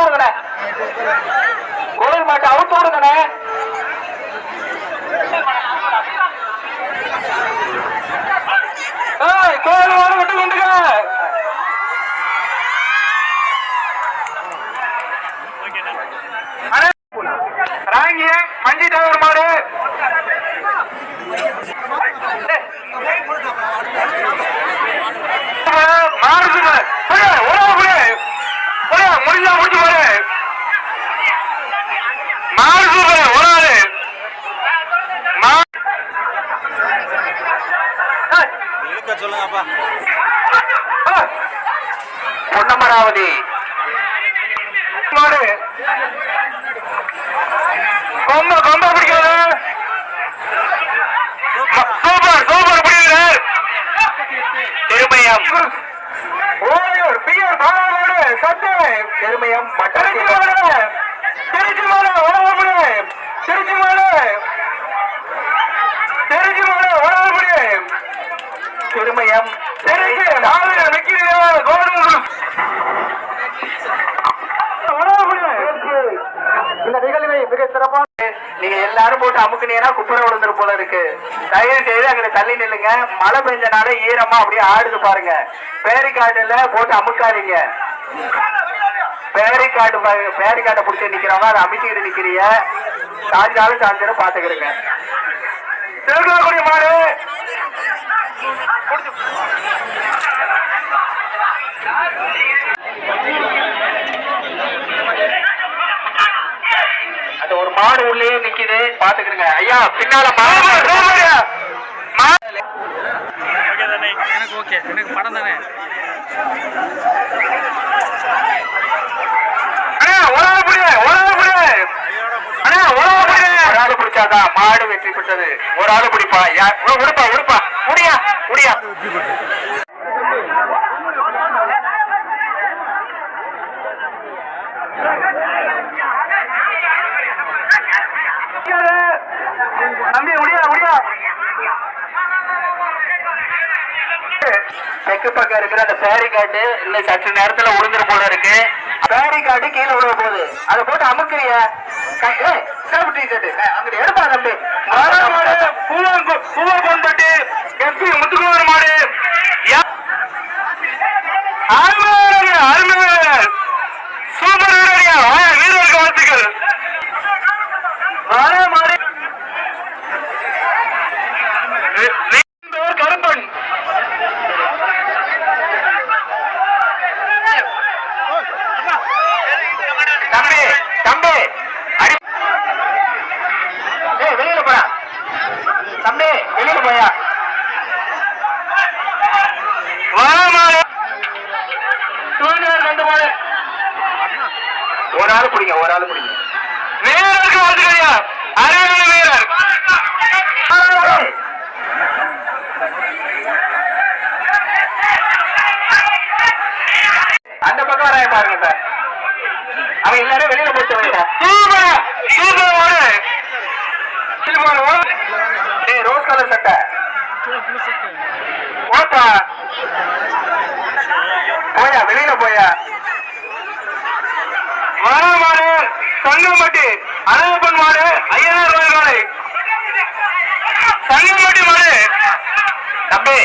அவுத்து விடுங்கண்ணே கோயில் மாட்டை அவுத்து விடுங்கண்ணே. இழுக்க சொல்லுங்கப்பா. பொன்னமராவதி. கொம்ப கொம்ப பிடிக்கிறது. சூப்பர் சூப்பர் பிடிக்கிறது. திருமயம். ஓயூர் பிஆர் பாலாவோடு திருமயம் திருச்சி மாடு. திருச்சி மாடு உணவுபடி திருச்சி மாடு திருச்சி மாடு உணவுபடி திருமயம் இந்த நிகழ்வை மிக நீங்க எல்லாரும் போட்டு அமுக்குனீங்கன்னா குப்புற விழுந்துரு போல இருக்கு. தயவு செய்து அங்க தள்ளி நில்லுங்க. மழை பெஞ்சனால ஈரமா அப்படியே ஆடுது பாருங்க. பேரிக்காட்டுல போட்டு அமுக்காதீங்க. பேரிக்காட்டு பேரிக்காட்டை பிடிச்சி நிக்கிறவங்க அதை அமுக்கிட்டு நிக்கிறீங்க சாஞ்சாலும் சாஞ்சாலும் பாத்துக்கிறேங்க திருக்குறக்குடி மாடு அந்த ஒரு மாடு உள்ளே நிக்குது. பாத்துக்கிறேங்க ஐயா பின்னால எனக்கு ஓகே. எனக்கு படம் தானே? மாடு வெற்றி பெற்றது. ஒரு ஆளு பிடிப்பா. யா- உ- உடுப்பா உடுப்பா முடியா முடியா தம்பி முடியா முடியா தெற்கு பக்கம் இருக்கிற அந்த பேரிகாட்டு இன்னும் சற்று நேரத்துல உளுந்துரு போல இருக்கு. பேரிகாட்டு கீழே விழுவ போகுது. அதை போட்டு அமுக்குறிய? சேஃப் டிஷர்ட் அங்கிட்டு எடுப்பா தம்பி. பூவம்பட்டி எஸ்பி முத்துக்குமார் மாடு சூப்பர் வீரரியா வீரருக்கு வாழ்த்துக்கள் வாழ மாடு கருப்பன் தம்பி தம்பி அடி ஏய் வெளியில போயா தம்பி வெளியில ஒரு ஆள் பிடிங்க ஒரு ஆள் பிடிங்க. வீரருக்கு அறிவியல் வீரர். அந்த பக்கம் வராய பாருங்க சார். அவன் எல்லாரும் வெளியில போச்சு வைங்க சூப்பர் சூப்பர் ஓடு சூப்பர் ஓடு ஏய் ரோஸ் கலர் சட்டை. ஓப்பா போயா வெளியில போயா. வர மாடு சங்கம்பட்டி அழகப்பன் மாடு ஐயாயிரம் ரூபாய் மாடு சங்கம்பட்டி மாடு. தம்பி.